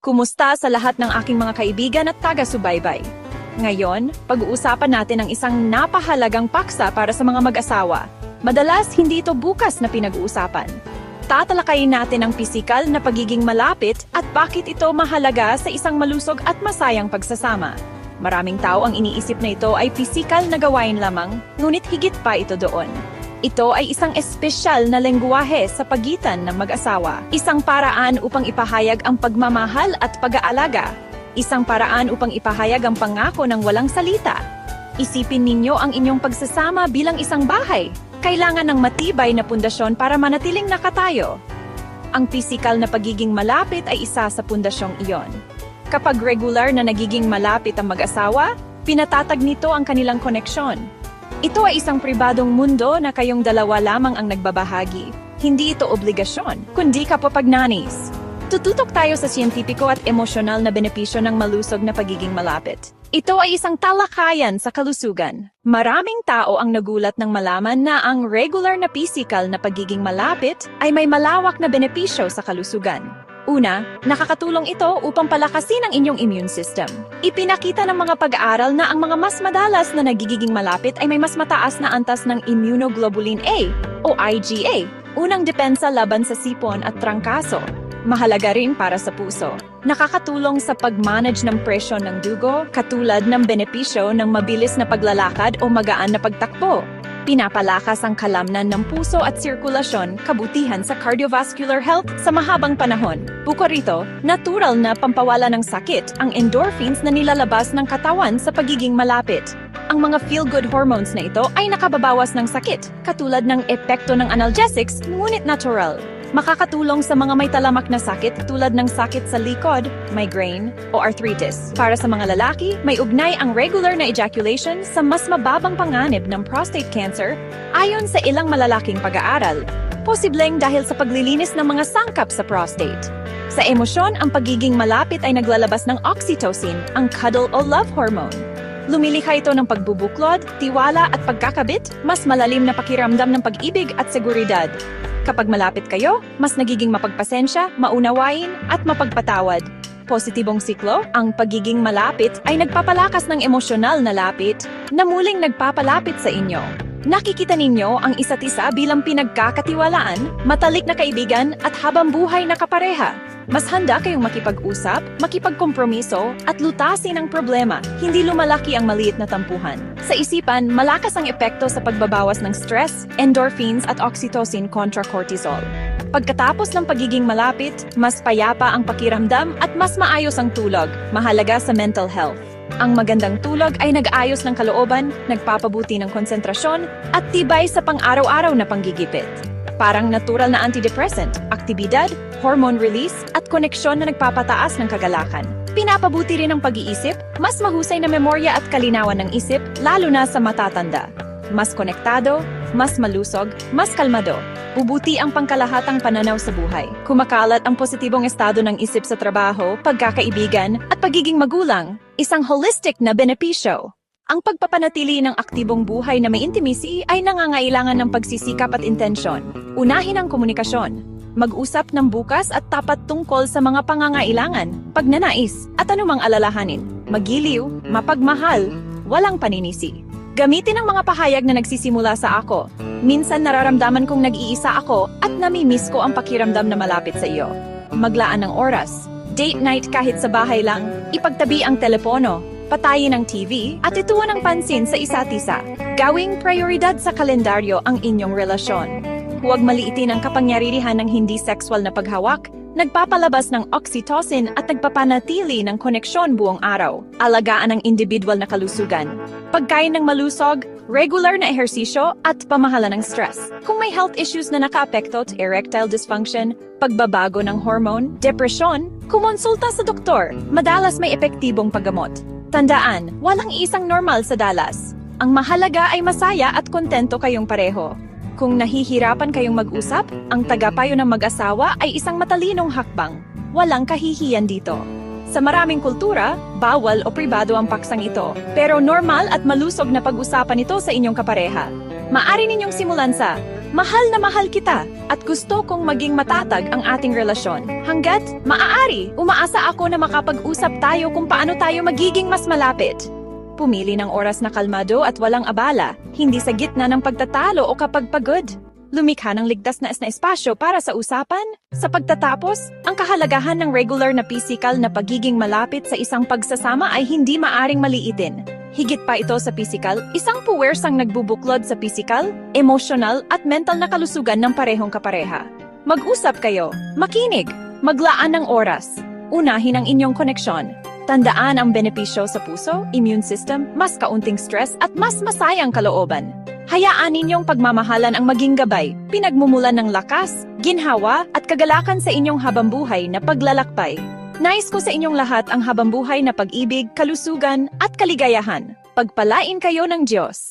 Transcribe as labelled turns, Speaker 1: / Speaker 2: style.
Speaker 1: Kumusta sa lahat ng aking mga kaibigan at taga-subaybay? Ngayon, pag-uusapan natin ang isang napahalagang paksa para sa mga mag-asawa. Madalas, hindi ito bukas na pinag-uusapan. Tatalakayin natin ang pisikal na pagiging malapit at bakit ito mahalaga sa isang malusog at masayang pagsasama. Maraming tao ang iniisip na ito ay pisikal na gawain lamang, ngunit higit pa ito doon. Ito ay isang espesyal na lengguwahe sa pagitan ng mag-asawa. Isang paraan upang ipahayag ang pagmamahal at pag-aalaga. Isang paraan upang ipahayag ang pangako ng walang salita. Isipin ninyo ang inyong pagsasama bilang isang bahay. Kailangan ng matibay na pundasyon para manatiling nakatayo. Ang pisikal na pagiging malapit ay isa sa pundasyong iyon. Kapag regular na nagiging malapit ang mag-asawa, pinatatag nito ang kanilang koneksyon. Ito ay isang pribadong mundo na kayong dalawa lamang ang nagbabahagi. Hindi ito obligasyon, kundi kapapagnanis. Tututok tayo sa siyentipiko at emosyonal na benepisyo ng malusog na pagiging malapit. Ito ay isang talakayan sa kalusugan. Maraming tao ang nagulat ng malaman na ang regular na physical na pagiging malapit ay may malawak na benepisyo sa kalusugan. Una, nakakatulong ito upang palakasin ang inyong immune system. Ipinakita ng mga pag-aaral na ang mga mas madalas na nagigiging malapit ay may mas mataas na antas ng immunoglobulin A o IgA, unang depensa laban sa sipon at trangkaso. Mahalaga rin para sa puso. Nakakatulong sa pag-manage ng presyon ng dugo, katulad ng benepisyo ng mabilis na paglalakad o magaan na pagtakbo. Pinapalakas ang kalamnan ng puso at sirkulasyon, kabutihan sa cardiovascular health sa mahabang panahon. Bukod rito, natural na pampawala ng sakit ang endorphins na nilalabas ng katawan sa pagiging malapit. Ang mga feel-good hormones na ito ay nakababawas ng sakit, katulad ng epekto ng analgesics, ngunit natural. Makakatulong sa mga may talamak na sakit tulad ng sakit sa likod, migraine, o arthritis. Para sa mga lalaki, may ugnay ang regular na ejaculation sa mas mababang panganib ng prostate cancer ayon sa ilang malalaking pag-aaral. Posibleng dahil sa paglilinis ng mga sangkap sa prostate. Sa emosyon, ang pagiging malapit ay naglalabas ng oxytocin, ang cuddle o love hormone. Lumilikha ito ng pagbubuklod, tiwala at pagkakabit, mas malalim na pakiramdam ng pag-ibig at seguridad. Kapag malapit kayo, mas nagiging mapagpasensya, maunawain, at mapagpatawad. Positibong siklo, ang pagiging malapit ay nagpapalakas ng emosyonal na lapit na muling nagpapalapit sa inyo. Nakikita ninyo ang isa't isa bilang pinagkakatiwalaan, matalik na kaibigan at habang buhay na kapareha. Mas handa kayong makipag-usap, makipagkompromiso, at lutasin ang problema, hindi lumalaki ang maliit na tampuhan. Sa isipan, malakas ang epekto sa pagbabawas ng stress, endorphins at oxytocin kontra cortisol. Pagkatapos ng pagiging malapit, mas payapa ang pakiramdam at mas maayos ang tulog, mahalaga sa mental health. Ang magandang tulog ay nag-ayos ng kalooban, nagpapabuti ng konsentrasyon, at tibay sa pang-araw-araw na panggigipit. Parang natural na antidepressant, aktibidad, hormone release, at koneksyon na nagpapataas ng kagalakan. Pinapabuti rin ang pag-iisip, mas mahusay na memorya at kalinawan ng isip, lalo na sa matatanda. Mas konektado, mas malusog, mas kalmado. Bubuti ang pangkalahatang pananaw sa buhay. Kumakalat ang positibong estado ng isip sa trabaho, pagkakaibigan, at pagiging magulang. Isang holistic na benepisyo. Ang pagpapanatili ng aktibong buhay na may intimacy ay nangangailangan ng pagsisikap at intensyon. Unahin ang komunikasyon. Mag-usap ng bukas at tapat tungkol sa mga pangangailangan, pagnanais, at anumang alalahanin. Magiliw, mapagmahal, walang paninisi. Gamitin ang mga pahayag na nagsisimula sa ako. Minsan nararamdaman kong nag-iisa ako at namimiss ko ang pakiramdam na malapit sa iyo. Maglaan ng oras. Date night kahit sa bahay lang. Ipagtabi ang telepono. Patayin ang TV at ituwan ng pansin sa isa't isa. Gawing prioridad sa kalendaryo ang inyong relasyon. Huwag maliitin ang kapangyarihan ng hindi sexual na paghawak, nagpapalabas ng oxytocin at nagpapanatili ng koneksyon buong araw. Alagaan ang individual na kalusugan. Pagkain ng malusog, regular na ehersisyo at pamahala ng stress. Kung may health issues na nakaapekto at erectile dysfunction, pagbabago ng hormone, depresyon, kumonsulta sa doktor. Madalas may epektibong paggamot. Tandaan, walang isang normal sa Dallas. Ang mahalaga ay masaya at kontento kayong pareho. Kung nahihirapan kayong mag-usap, ang tagapayo ng mag-asawa ay isang matalinong hakbang. Walang kahihiyan dito. Sa maraming kultura, bawal o pribado ang paksang ito, pero normal at malusog na pag-usapan ito sa inyong kapareha. Maari ninyong simulan sa Mahal na mahal kita at gusto kong maging matatag ang ating relasyon. Hanggat maaari, umaasa ako na makapag-usap tayo kung paano tayo magiging mas malapit. Pumili ng oras na kalmado at walang abala, hindi sa gitna ng pagtatalo o kapag pagod. Lumikha ng ligtas na na espasyo para sa usapan. Sa pagtatapos, ang kahalagahan ng regular na physical na pagiging malapit sa isang pagsasama ay hindi maaring maliitin. Higit pa ito sa physical, isang puwersang nagbubuklod sa physical, emotional at mental na kalusugan ng parehong kapareha. Mag-usap kayo, makinig, maglaan ng oras, unahin ang inyong koneksyon, tandaan ang benepisyo sa puso, immune system, mas kaunting stress at mas masayang kalooban. Hayaan ninyong pagmamahalan ang maging gabay, pinagmumulan ng lakas, ginhawa at kagalakan sa inyong habambuhay na paglalakbay. Nais ko sa inyong lahat ang habambuhay na pag-ibig, kalusugan at kaligayahan. Pagpalain kayo ng Diyos.